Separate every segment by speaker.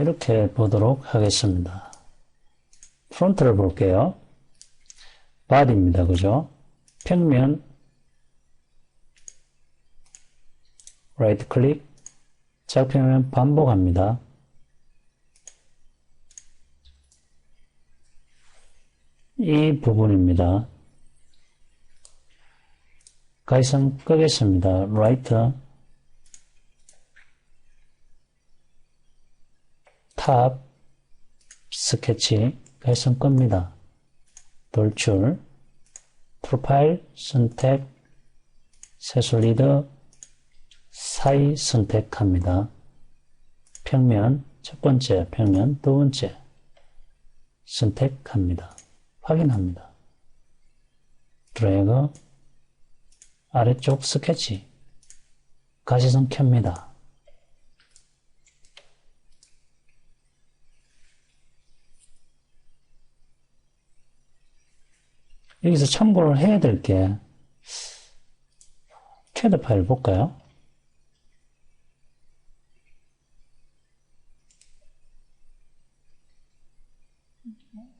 Speaker 1: 이렇게 보도록 하겠습니다. 프론트를 볼게요. 바디입니다. 그죠? 평면 라이트 클릭 작평면 반복합니다. 이 부분입니다. 가이선 끄겠습니다. 라이트 탑 스케치 가이선 끕니다. 돌출 프로파일 선택 새솔리드 사이 선택합니다. 평면 첫 번째 평면 두 번째 선택합니다. 확인합니다. 드래그 아래쪽 스케치 가시선 켭니다. 여기서 참고를 해야 될 게 캐드 파일 볼까요?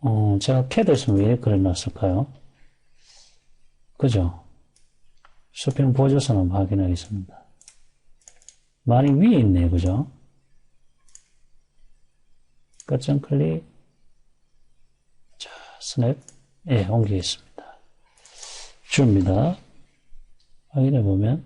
Speaker 1: 어, 제가 캐드에서 왜 그려놨을까요? 그죠? 쇼핑 보조서는 확인하겠습니다. 많이 위에 있네요. 그죠? 끝점 클릭. 자, 스냅. 예, 옮기겠습니다. 줍니다. 확인해 보면,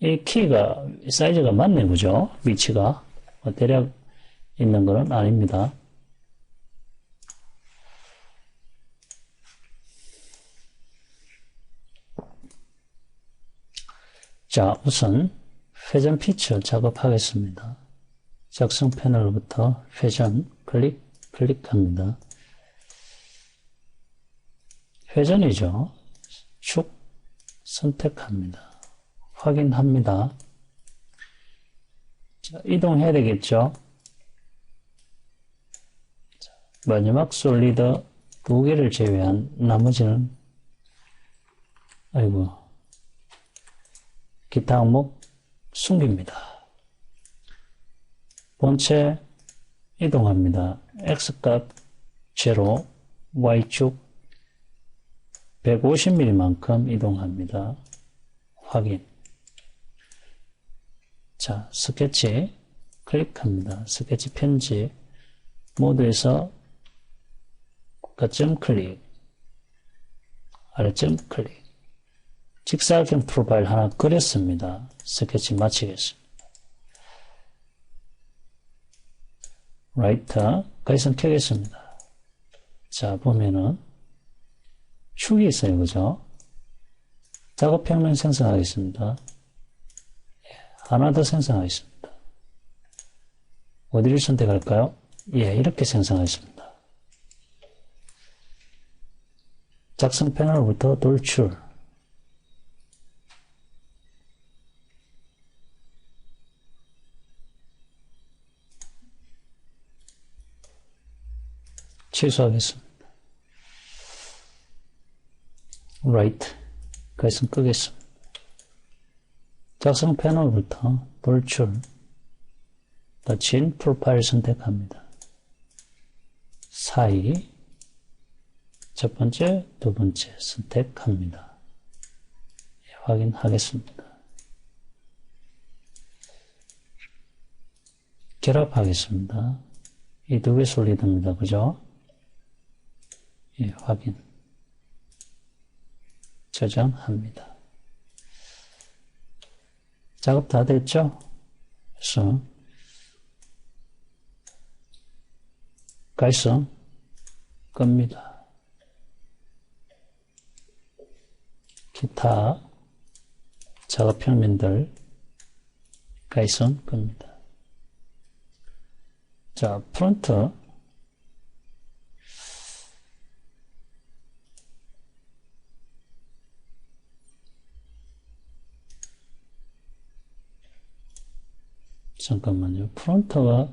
Speaker 1: 이 키가, 사이즈가 맞네, 그죠? 위치가. 뭐 대략 있는 거는 아닙니다. 자, 우선 회전 피처 작업하겠습니다. 작성 패널부터 회전 클릭, 클릭합니다. 회전이죠. 축 선택합니다. 확인합니다. 자, 이동해야 되겠죠. 자, 마지막 솔리드 두 개를 제외한 나머지는 아이고 기타 항목 숨깁니다. 본체 이동합니다. X값 제로, Y축 150mm만큼 이동합니다. 확인. 자, 스케치 클릭합니다. 스케치 편집 모드에서 가점 클릭 아래점 클릭 직사각형 프로파일 하나 그렸습니다. 스케치 마치겠습니다. 라이터 가이선 켜겠습니다. 자 보면은 축이 있어요. 그죠? 작업 평면 생성하겠습니다. 하나 더 생성하겠습니다. 어디를 선택할까요? 예, 이렇게 생성하겠습니다. 작성 패널부터 돌출 취소하겠습니다. Right 그래서 끄겠습니다. 작성 패널부터 돌출 닫힌 프로파일 선택합니다. 사이 첫 번째, 두 번째 선택합니다. 예, 확인하겠습니다. 결합하겠습니다. 이 두 개 솔리드입니다. 그죠? 예, 확인. 저장합니다. 작업 다 됐죠? 그래서 갈성 끕니다. 기타 작업 평면들 갈성 끕니다. 자, 프론트 잠깐만요. 프론트가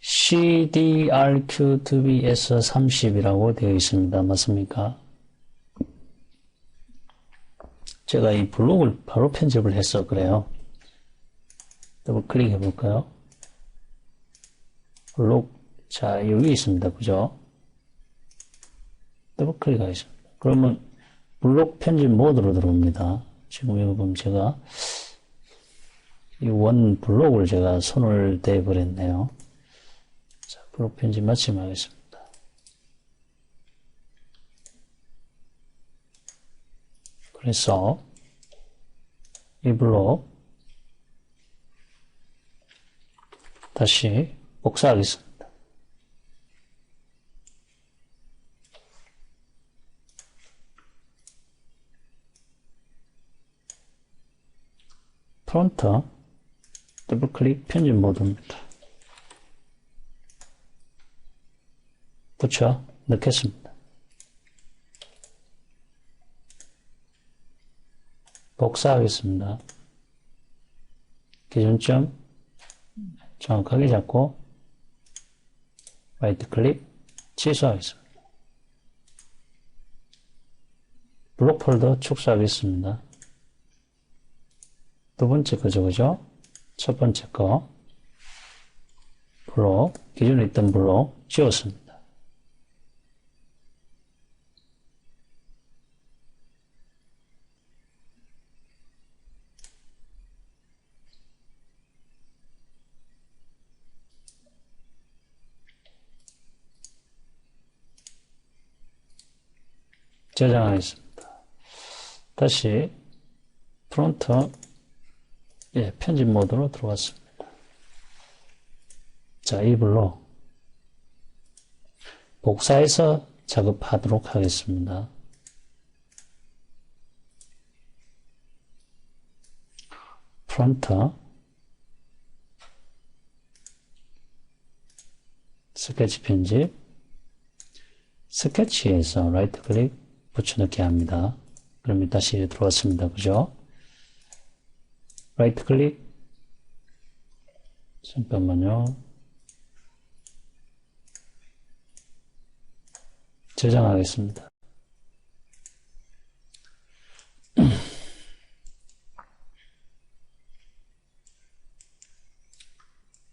Speaker 1: CDRQ2BS30이라고 되어 있습니다. 맞습니까? 제가 이 블록을 바로 편집을 해서 그래요. 더블 클릭해 볼까요? 블록, 자, 여기 있습니다. 그죠? 더블 클릭하겠습니다. 그러면 블록 편집 모드로 들어옵니다. 지금 여기 보면 제가 이 원 블록을 제가 손을 대버렸네요. 자, 블록 편집 마침 하겠습니다. 그래서 이 블록 다시 복사하겠습니다. 프론트 더블 클릭 편집 모드입니다. 붙여 넣겠습니다. 복사하겠습니다. 기준점 정확하게 잡고 라이트 클릭 취소하겠습니다. 블록 폴더 축소하겠습니다. 두 번째 거죠, 그죠? 첫 번째 거 블록 기존에 있던 블록 지웠습니다. 저장하겠습니다. 다시 프론트 예, 편집 모드로 들어왔습니다. 자, 이 블록 복사해서 작업하도록 하겠습니다. 프론트 스케치 편집 스케치에서 라이트 클릭 붙여넣기 합니다. 그러면 다시 들어왔습니다. 그죠? 라이트 클릭 잠깐만요. 저장하겠습니다.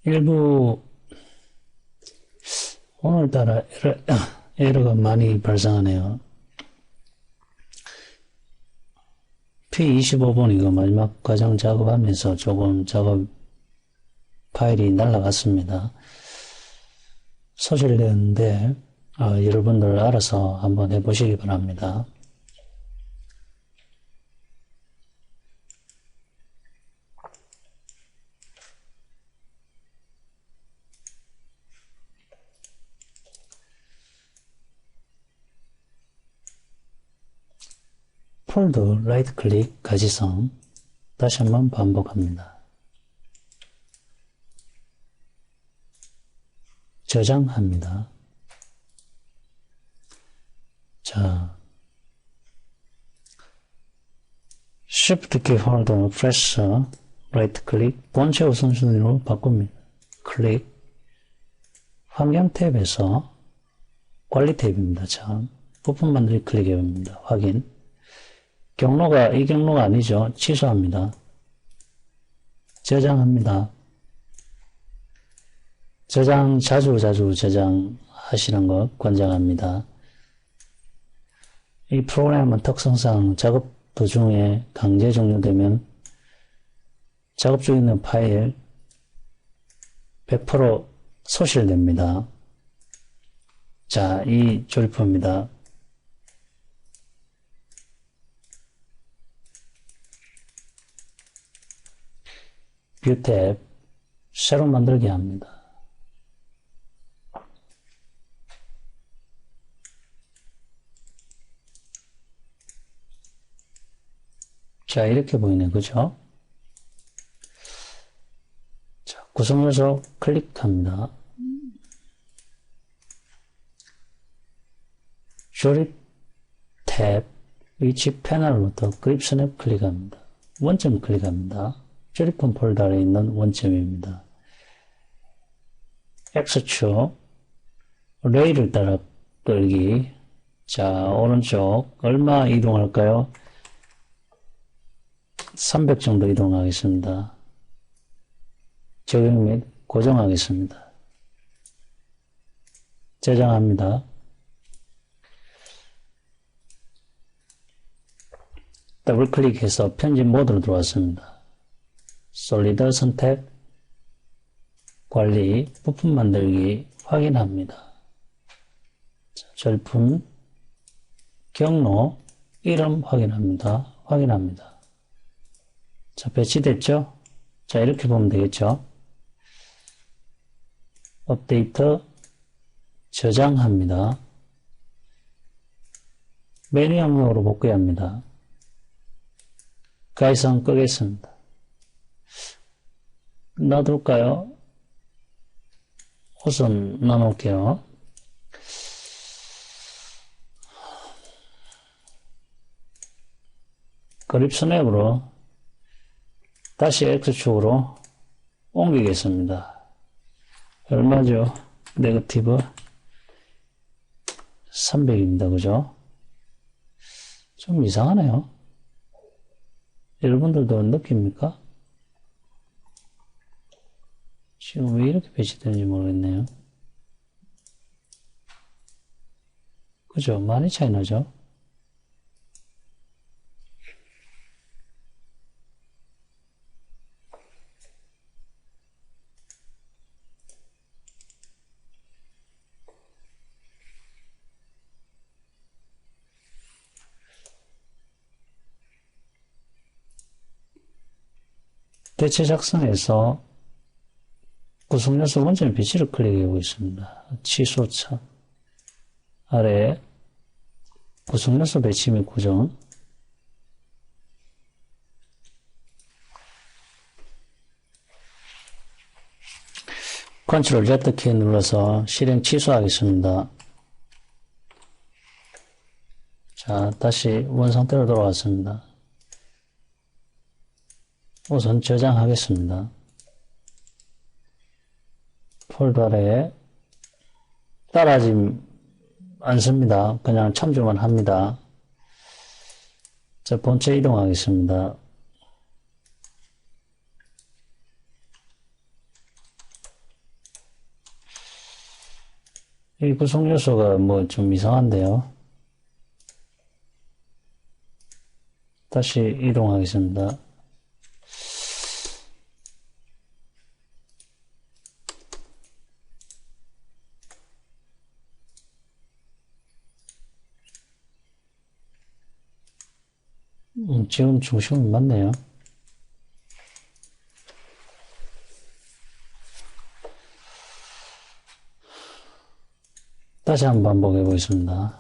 Speaker 1: 일부 오늘따라 에러, 에러가 많이 발생하네요. P25번 이거 마지막 과정 작업하면서 조금 작업 파일이 날라갔습니다. 소실되었는데 어, 여러분들 알아서 한번 해보시기 바랍니다. 폴더 라이트 클릭 가지성 다시 한번 반복합니다. 저장합니다. 자, Shift 키 홀더 프레스 라이트 클릭 본체 우선순위로 바꿉니다. 클릭 환경 탭에서 관리 탭입니다. 자, 부품 만들기 클릭해 봅니다. 확인 경로가 이 경로가 아니죠. 취소합니다. 저장합니다. 저장 자주 자주 저장하시는 것 권장합니다. 이 프로그램은 특성상 작업 도중에 강제 종료되면 작업 중에 있는 파일 100% 소실됩니다. 자, 이 조립부입니다. 뷰탭 새로 만들게 합니다. 자, 이렇게 보이네. 그죠? 자, 구성 요소 클릭합니다. 조립 탭 위치 패널부터 그립 스냅 클릭합니다. 원점 클릭합니다. 조립품 폴더에 있는 원점입니다. X축, 레일을 따라 끌기. 자, 오른쪽, 얼마 이동할까요? 300 정도 이동하겠습니다. 적용 및 고정하겠습니다. 저장합니다. 더블 클릭해서 편집 모드로 들어왔습니다. 솔리드 선택, 관리, 부품 만들기 확인합니다. 자, 절품, 경로, 이름 확인합니다. 확인합니다. 자, 배치됐죠? 자, 이렇게 보면 되겠죠? 업데이트, 저장합니다. 메뉴 항목으로 복귀합니다. 가이상 끄겠습니다. 놔둘까요? 우선 놔놓을게요. 그립 스냅으로 다시 X축으로 옮기겠습니다. 얼마죠? 네거티브 300입니다. 그죠? 좀 이상하네요. 여러분들도 느낍니까? 지금 왜 이렇게 배치되는지 모르겠네요. 그죠? 많이 차이 나죠? 대체 작성에서 구성요소 원점 배치를 클릭하고 있습니다. 취소차 아래 구성요소 배치 및 고정 컨트롤 Z 키 눌러서 실행 취소하겠습니다. 자, 다시 원상태로 돌아왔습니다. 우선 저장하겠습니다. 폴더 아래에 따라하지 않습니다. 그냥 참조만 합니다. 자, 본체 이동하겠습니다. 이 구성 요소가 뭐 좀 이상한데요. 다시 이동하겠습니다. 음, 지금 중심은 맞네요. 다시 한번 반복해 보겠습니다.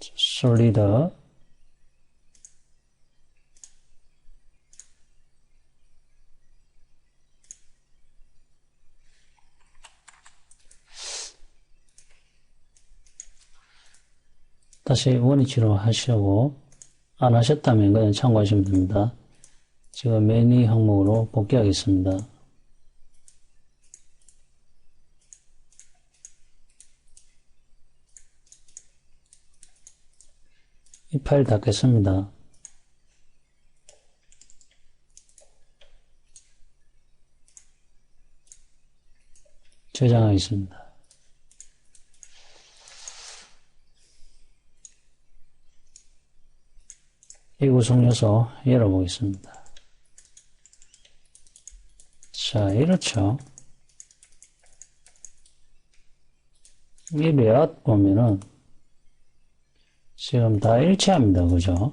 Speaker 1: 솔리드 다시 원위치로 하시려고 안 하셨다면 그냥 참고하시면 됩니다. 지금 메뉴 항목으로 복귀하겠습니다. 이 파일 닫겠습니다. 저장하겠습니다. 이 구성 요소 열어보겠습니다. 자, 이렇죠. 이 레이아웃 보면은 지금 다 일치합니다. 그죠?